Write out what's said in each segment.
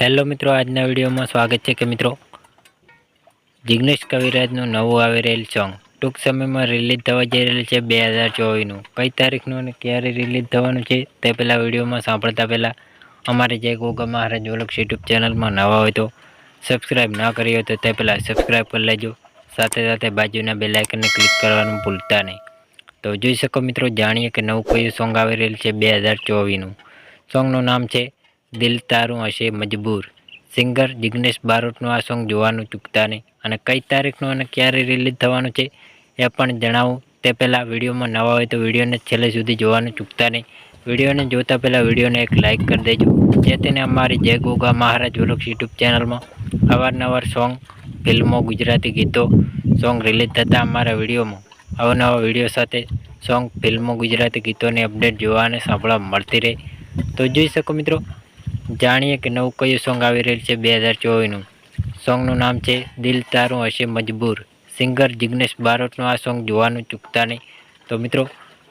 Hello મિત્રો, આજના વિડીયોમાં સ્વાગત છે કે મિત્રો, જિગ્નેશ કવિરાજનું નવું આવી રહેલ સોંગ. ટૂંક સમયમાં રિલીઝ થવા જઈ રહેલ છે બે હજાર ચોવીસનું. કઈ તારીખનું અને ક્યારે રિલીઝ થવાનું છે, તે પહેલાં વિડીયોમાં સાંભળતા પહેલાં અમારે જે ગોગા મહારાજ ઓલક્ષ યુટ્યુબ ચેનલમાં નવા હોય તો સબસ્ક્રાઈબ ના કરી હોય તો તે પહેલાં સબસ્ક્રાઈબ કરી લેજો. સાથે સાથે બાજુના બે લાઇકનને ક્લિક કરવાનું ભૂલતા નહીં. તો જોઈ શકો મિત્રો, જાણીએ કે નવું કયું સોંગ આવી રહેલ છે બે હજાર ચોવીસનું. સોંગનું નામ છે દિલ તારું હશે મજબૂર. સિંગર જિગ્નેશ બારોટનું આ સોંગ જોવાનું ચૂકતા નહીં. અને કઈ તારીખનું અને ક્યારે રિલીઝ થવાનું છે એ પણ જણાવું. તે પહેલાં વિડીયોમાં નવા હોય તો વિડીયોને છેલ્લે સુધી જોવાનું ચૂકતા નહીં. વિડીયોને જોતા પહેલાં વિડીયોને એક લાઇક કરી દેજો. જેથી અમારી જય ગોગા મહારાજ વૃક્ષ યુટ્યુબ ચેનલમાં અવારનવાર સોંગ, ફિલ્મો, ગુજરાતી ગીતો, સોંગ રિલીઝ થતાં અમારા વિડીયોમાં અવનવા વીડિયો સાથે સોંગ, ફિલ્મો, ગુજરાતી ગીતોની અપડેટ જોવા અને સાંભળવા મળતી રહે. તો જોઈ શકો મિત્રો જાણીએ કે નવું કયું સોંગ આવી રહ્યું છે બે હજાર ચોવીસનું. સોંગનું નામ છે દિલ તારું હશે મજબૂર. સિંગર જિગ્નેશ બારોટનું આ સોંગ જોવાનું ચૂકતા નહીં. તો મિત્રો,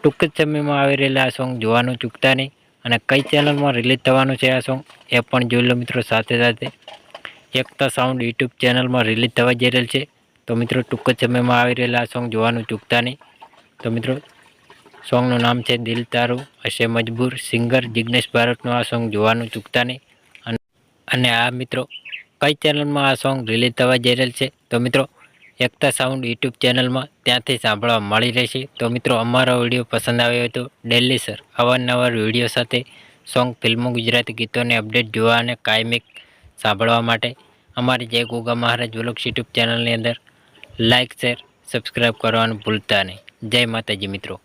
ટૂંક જ સમયમાં આવી રહેલા આ સોંગ જોવાનું ચૂકતા નહીં અને કઈ ચેનલમાં રિલીઝ થવાનું છે આ સોંગ એ પણ જોઈ લો મિત્રો સાથે સાથે. એકતા સાઉન્ડ યુટ્યુબ ચેનલમાં રિલીઝ થવા જઈ રહેલ છે. તો મિત્રો, ટૂંક જ સમયમાં આવી રહેલા આ સોંગ જોવાનું ચૂકતા નહીં. તો મિત્રો સોંગનું નામ છે દિલ તારું. હશે મજબૂર સિંગર જિગ્નેશ ભારતનું આ સોંગ જોવાનું ચૂકતા નહીં. અને આ મિત્રો, કઈ ચેનલમાં આ સોંગ રિલીઝ થવા જઈ રહેલ છે? તો મિત્રો, એકતા સાઉન્ડ યુટ્યુબ ચેનલમાં ત્યાંથી સાંભળવા મળી રહેશે. તો મિત્રો, અમારો વીડિયો પસંદ આવ્યો હોય તો ડેલી સર, અવારનવાર વીડિયો સાથે સોંગ, ફિલ્મો, ગુજરાતી ગીતોને અપડેટ જોવા અને કાયમિક સાંભળવા માટે અમારી જય ગોગા મહારાજ વ્લોગ્સ યુટ્યુબ ચેનલની અંદર લાઇક શેર, સબસ્ક્રાઈબ કરવાનું ભૂલતા નહીં. જય માતાજી મિત્રો.